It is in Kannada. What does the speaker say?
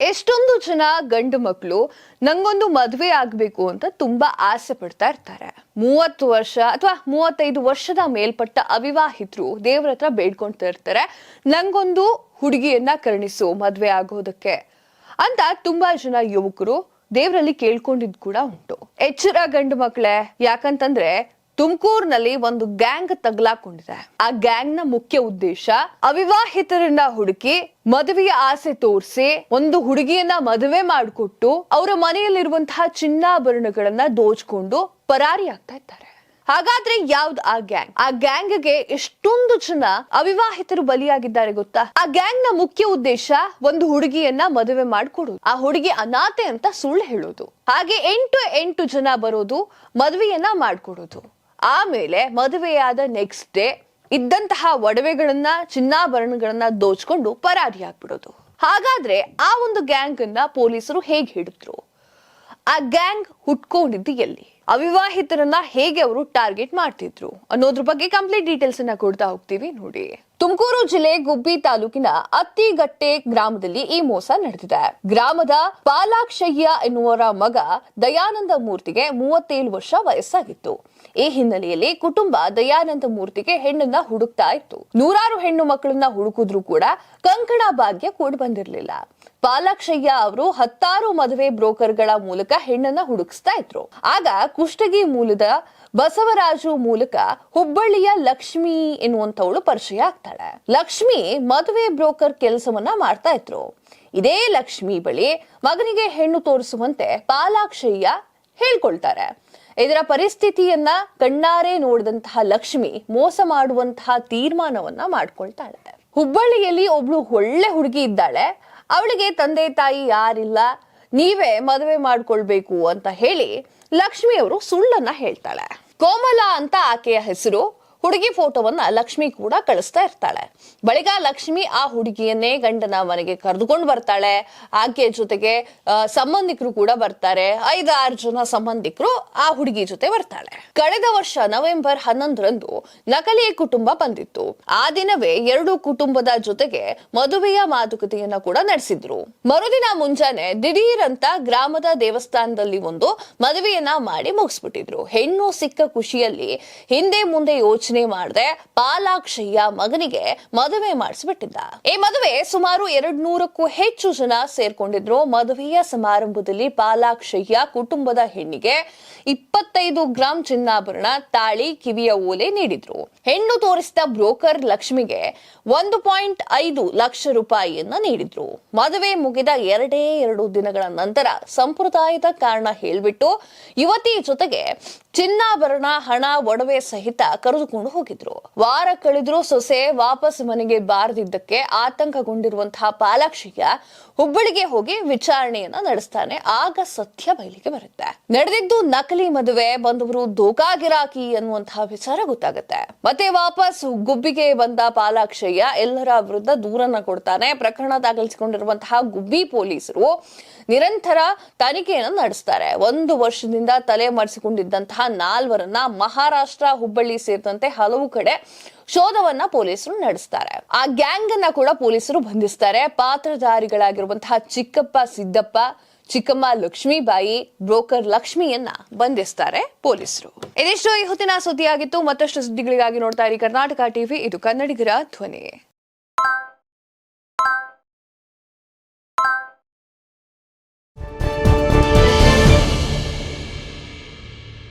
ಎಷ್ಟೊಂದು ಜನ ಗಂಡು ಮಕ್ಕಳು ನಂಗೊಂದು ಮದುವೆ ಆಗಬೇಕು ಅಂತ ತುಂಬಾ ಆಸೆ ಪಡ್ತಾ ಇರ್ತಾರೆ. ಮೂವತ್ತು ವರ್ಷ ಅಥವಾ ಮೂವತ್ತೈದು ವರ್ಷದ ಮೇಲ್ಪಟ್ಟ ಅವಿವಾಹಿತರು ದೇವ್ರ ಹತ್ರ ಬೇಡ್ಕೊಳ್ತಾ ಇರ್ತಾರೆ. ನಂಗೊಂದು ಹುಡುಗಿಯನ್ನ ಕರುಣಿಸು ಮದುವೆ ಆಗೋದಕ್ಕೆ ಅಂತ ತುಂಬಾ ಜನ ಯುವಕರು ದೇವರಲ್ಲಿ ಕೇಳ್ಕೊಂಡಿದ್ ಕೂಡ ಉಂಟು. ಎಚ್ಚರ ಗಂಡು ಮಕ್ಕಳೇ ಯಾಕಂತಂದ್ರೆ ತುಮಕೂರಿನಲ್ಲಿ ಒಂದು ಗ್ಯಾಂಗ್ ತಗ್ಲಾಕೊಂಡಿದೆ. ಆ ಗ್ಯಾಂಗ್ನ ಮುಖ್ಯ ಉದ್ದೇಶ ಅವಿವಾಹಿತರನ್ನ ಹುಡುಕಿ ಮದುವೆಯ ಆಸೆ ತೋರಿಸಿ ಒಂದು ಹುಡುಗಿಯನ್ನ ಮದುವೆ ಮಾಡಿಕೊಟ್ಟು ಅವರ ಮನೆಯಲ್ಲಿರುವಂತಹ ಚಿನ್ನಾಭರಣಗಳನ್ನ ದೋಚ್ಕೊಂಡು ಪರಾರಿ ಆಗ್ತಾ ಇದ್ದಾರೆ. ಹಾಗಾದ್ರೆ ಯಾವ್ದು ಆ ಗ್ಯಾಂಗ್? ಆ ಗ್ಯಾಂಗ್ಗೆ ಎಷ್ಟೊಂದು ಜನ ಅವಿವಾಹಿತರು ಬಲಿಯಾಗಿದ್ದಾರೆ ಗೊತ್ತಾ? ಆ ಗ್ಯಾಂಗ್ನ ಮುಖ್ಯ ಉದ್ದೇಶ ಒಂದು ಹುಡುಗಿಯನ್ನ ಮದುವೆ ಮಾಡ್ಕೊಡೋದು ಆ ಹುಡುಗಿ ಅನಾಥೆ ಅಂತ ಸುಳ್ಳು ಹೇಳೋದು. ಹಾಗೆ ಎಂಟು ಎಂಟು ಜನ ಬರೋದು ಮದುವೆಯನ್ನ ಮಾಡ್ಕೊಡೋದು. ಆಮೇಲೆ ಮದುವೆಯಾದ ನೆಕ್ಸ್ಟ್ ಡೇ ಇದ್ದಂತಹ ಒಡವೆಗಳನ್ನ, ಚಿನ್ನಾಭರಣಗಳನ್ನ ದೋಚ್ಕೊಂಡು ಪರಾರಿ ಆಗ್ಬಿಡೋದು. ಹಾಗಾದ್ರೆ ಆ ಒಂದು ಗ್ಯಾಂಗ್ ಅನ್ನ ಪೊಲೀಸರು ಹೇಗೆ ಹಿಡಿದ್ರು? ಆ ಗ್ಯಾಂಗ್ ಹುಟ್ಕೊಂಡಿದ್ದು ಎಲ್ಲಿ? ಅವಿವಾಹಿತರನ್ನ ಹೇಗೆ ಅವರು ಟಾರ್ಗೆಟ್ ಮಾಡ್ತಿದ್ರು? ಅನ್ನೋದ್ರ ಬಗ್ಗೆ ಕಂಪ್ಲೀಟ್ ಡೀಟೇಲ್ಸ್ ಅನ್ನ ಕೊಡ್ತಾ ಹೋಗ್ತೀವಿ ನೋಡಿ. ತುಮಕೂರು ಜಿಲ್ಲೆ ಗುಬ್ಬಿ ತಾಲೂಕಿನ ಅತ್ತಿಗಟ್ಟೆ ಗ್ರಾಮದಲ್ಲಿ ಈ ಮೋಸ ನಡೆದಿದೆ. ಗ್ರಾಮದ ಪಾಲಾಕ್ಷಯ್ಯ ಎನ್ನುವರ ಮಗ ದಯಾನಂದ ಮೂರ್ತಿಗೆ ಮೂವತ್ತೇಳು ವರ್ಷ ವಯಸ್ಸಾಗಿತ್ತು. ಈ ಹಿನ್ನೆಲೆಯಲ್ಲಿ ಕುಟುಂಬ ದಯಾನಂದ ಮೂರ್ತಿಗೆ ಹೆಣ್ಣನ್ನ ಹುಡುಕ್ತಾ ಇತ್ತು. ನೂರಾರು ಹೆಣ್ಣು ಮಕ್ಕಳನ್ನ ಹುಡುಕಿದ್ರು ಕೂಡ ಕಂಕಣ ಭಾಗ್ಯ ಕೂಡ ಬಂದಿರಲಿಲ್ಲ. ಪಾಲಾಕ್ಷಯ್ಯ ಅವರು ಹತ್ತಾರು ಮದುವೆ ಬ್ರೋಕರ್ಗಳ ಮೂಲಕ ಹೆಣ್ಣನ್ನ ಹುಡುಕಿಸ್ತಾ ಇದ್ರು. ಆಗ ಕುಷ್ಟಗಿ ಮೂಲದ ಬಸವರಾಜು ಮೂಲಕ ಹುಬ್ಬಳ್ಳಿಯ ಲಕ್ಷ್ಮಿ ಎನ್ನುವಂತವಳು ಪರಿಚಯ ಆಗ್ತಾಳೆ. ಲಕ್ಷ್ಮಿ ಮದುವೆ ಬ್ರೋಕರ್ ಕೆಲಸವನ್ನ ಮಾಡ್ತಾ ಇದ್ರು. ಇದೇ ಲಕ್ಷ್ಮಿ ಬಳಿ ಮಗನಿಗೆ ಹೆಣ್ಣು ತೋರಿಸುವಂತೆ ಪಾಲಾಕ್ಷಯ್ಯ ಹೇಳ್ಕೊಳ್ತಾರೆ. ಇದರ ಪರಿಸ್ಥಿತಿಯನ್ನ ಕಣ್ಣಾರೆ ನೋಡಿದಂತಹ ಲಕ್ಷ್ಮಿ ಮೋಸ ಮಾಡುವಂತಹ ತೀರ್ಮಾನವನ್ನ ಮಾಡ್ಕೊಳ್ತಾಳೆ ಹುಬ್ಬಳ್ಳಿಯಲ್ಲಿ ಒಬ್ಳು ಒಳ್ಳೆ ಹುಡುಗಿ ಇದ್ದಾಳೆ. ಅವಳಿಗೆ ತಂದೆ ತಾಯಿ ಯಾರಿಲ್ಲ. ನೀವೇ ಮದುವೆ ಮಾಡ್ಕೊಳ್ಬೇಕು ಅಂತ ಹೇಳಿ ಲಕ್ಷ್ಮಿ ಅವರು ಸುಳ್ಳನ್ನ ಹೇಳ್ತಾಳೆ. ಕೋಮಲ ಅಂತ ಆಕೆಯ ಹೆಸರು. ಹುಡುಗಿ ಫೋಟೋವನ್ನ ಲಕ್ಷ್ಮಿ ಕೂಡ ಕಳಿಸ್ತಾ ಇರ್ತಾಳೆ. ಬಳಿಕ ಲಕ್ಷ್ಮಿ ಆ ಹುಡುಗಿಯನ್ನೇ ಗಂಡನ ಮನೆಗೆ ಕರೆದುಕೊಂಡು ಬರ್ತಾಳೆ. ಆಕೆಯ ಜೊತೆಗೆ ಸಂಬಂಧಿಕರು ಕೂಡ ಬರ್ತಾರೆ. ಐದಾರು ಜನ ಸಂಬಂಧಿಕರು ಆ ಹುಡುಗಿ ಜೊತೆ ಬರ್ತಾಳೆ. ಕಳೆದ ವರ್ಷ ನವೆಂಬರ್ ಹನ್ನೊಂದರಂದು ನಕಲಿ ಕುಟುಂಬ ಬಂದಿತ್ತು. ಆ ದಿನವೇ ಎರಡು ಕುಟುಂಬದ ಜೊತೆಗೆ ಮದುವೆಯ ಮಾತುಕತೆಯನ್ನ ಕೂಡ ನಡೆಸಿದ್ರು. ಮರುದಿನ ಮುಂಜಾನೆ ದಿಢೀರ್ ಅಂತ ಗ್ರಾಮದ ದೇವಸ್ಥಾನದಲ್ಲಿ ಒಂದು ಮದುವೆಯನ್ನ ಮಾಡಿ ಮುಗಿಸ್ಬಿಟ್ಟಿದ್ರು. ಹೆಣ್ಣು ಸಿಕ್ಕ ಖುಷಿಯಲ್ಲಿ ಹಿಂದೆ ಮುಂದೆ ಯೋಚನೆ ಮಾಡದೆ ಪಾಲಾಕ್ಷಯ್ಯ ಮಗನಿಗೆ ಮದುವೆ ಮಾಡಿಸ್ಬಿಟ್ಟಿದ್ದ. ಈ ಮದುವೆ ಸುಮಾರು ಎರಡ್ ನೂರಕ್ಕೂ ಹೆಚ್ಚು ಜನ ಸೇರ್ಕೊಂಡಿದ್ರು. ಮದುವೆಯ ಸಮಾರಂಭದಲ್ಲಿ ಪಾಲಾಕ್ಷಯ್ಯ ಕುಟುಂಬದ ಹೆಣ್ಣಿಗೆ ಇಪ್ಪತ್ತೈದು ಗ್ರಾಂ ಚಿನ್ನಾಭರಣ, ತಾಳಿ, ಕಿವಿಯ ಓಲೆ ನೀಡಿದ್ರು. ಹೆಣ್ಣು ತೋರಿಸಿದ ಬ್ರೋಕರ್ ಲಕ್ಷ್ಮಿಗೆ ಒಂದು ಪಾಯಿಂಟ್ ಐದು ಲಕ್ಷ ರೂಪಾಯಿಯನ್ನ ನೀಡಿದ್ರು. ಮದುವೆ ಮುಗಿದ ಎರಡೇ ಎರಡು ದಿನಗಳ ನಂತರ ಸಂಪ್ರದಾಯದ ಕಾರಣ ಹೇಳ್ಬಿಟ್ಟು ಯುವತಿ ಜೊತೆಗೆ ಚಿನ್ನಾಭರಣ, ಹಣ, ಒಡವೆ ಸಹಿತ ಕರೆದುಕೊಂಡು ಹೋಗಿದ್ರು. ವಾರ ಕಳೆದ್ರೂ ಸೊಸೆ ವಾಪಸ್ ಮನೆಗೆ ಬಾರದಿದ್ದಕ್ಕೆ ಆತಂಕಗೊಂಡಿರುವಂತಹ ಪಾಲಾಕ್ಷಿಯ ಹುಬ್ಬಳ್ಳಿಗೆ ಹೋಗಿ ವಿಚಾರಣೆಯನ್ನ ನಡೆಸ್ತಾನೆ. ಆಗ ಸತ್ಯ ಬಯಲಿಗೆ ಬರುತ್ತೆ. ನಡೆದಿದ್ದು ನಕಲಿ ಮದುವೆ, ಬಂದವರು ದೋಕಾಗಿರಾಕಿ ಅನ್ನುವಂತಹ ವಿಚಾರ ಗೊತ್ತಾಗುತ್ತೆ. ಮತ್ತೆ ವಾಪಸ್ ಗುಬ್ಬಿಗೆ ಬಂದ ಪಾಲಾಕ್ಷಯ್ಯ ಎಲ್ಲರ ವಿರುದ್ಧ ದೂರನ್ನ ಕೊಡ್ತಾನೆ. ಪ್ರಕರಣ ದಾಖಲಿಸಿಕೊಂಡಿರುವಂತಹ ಗುಬ್ಬಿ ಪೊಲೀಸರು ನಿರಂತರ ತನಿಖೆಯನ್ನು ನಡೆಸ್ತಾರೆ. ಒಂದು ವರ್ಷದಿಂದ ತಲೆ ಮರೆಸಿಕೊಂಡಿದ್ದಂತಹ ನಾಲ್ವರನ್ನ ಮಹಾರಾಷ್ಟ್ರ, ಹುಬ್ಬಳ್ಳಿ ಸೇರಿದಂತೆ ಹಲವು ಕಡೆ ಶೋಧವನ್ನ ಪೊಲೀಸರು ನಡೆಸ್ತಾರೆ. ಆ ಗ್ಯಾಂಗ್ ಅನ್ನ ಕೂಡ ಪೊಲೀಸರು ಬಂಧಿಸ್ತಾರೆ. ಪಾತ್ರಧಾರಿಗಳಾಗಿರುವಂತಹ ಚಿಕ್ಕಪ್ಪ ಸಿದ್ದಪ್ಪ, ಚಿಕ್ಕಮ್ಮ ಲಕ್ಷ್ಮೀಬಾಯಿ, ಬ್ರೋಕರ್ ಲಕ್ಷ್ಮಿಯನ್ನ ಬಂಧಿಸ್ತಾರೆ ಪೊಲೀಸರು. ಇದಿಷ್ಟು ಈ ಹೊತ್ತಿನ ಸುದ್ದಿಯಾಗಿತ್ತು. ಮತ್ತಷ್ಟು ಸುದ್ದಿಗಳಿಗಾಗಿ ನೋಡ್ತಾ ಇರಿ ಕರ್ನಾಟಕ ಟಿವಿ. ಇದು ಕನ್ನಡಿಗರ ಧ್ವನಿ.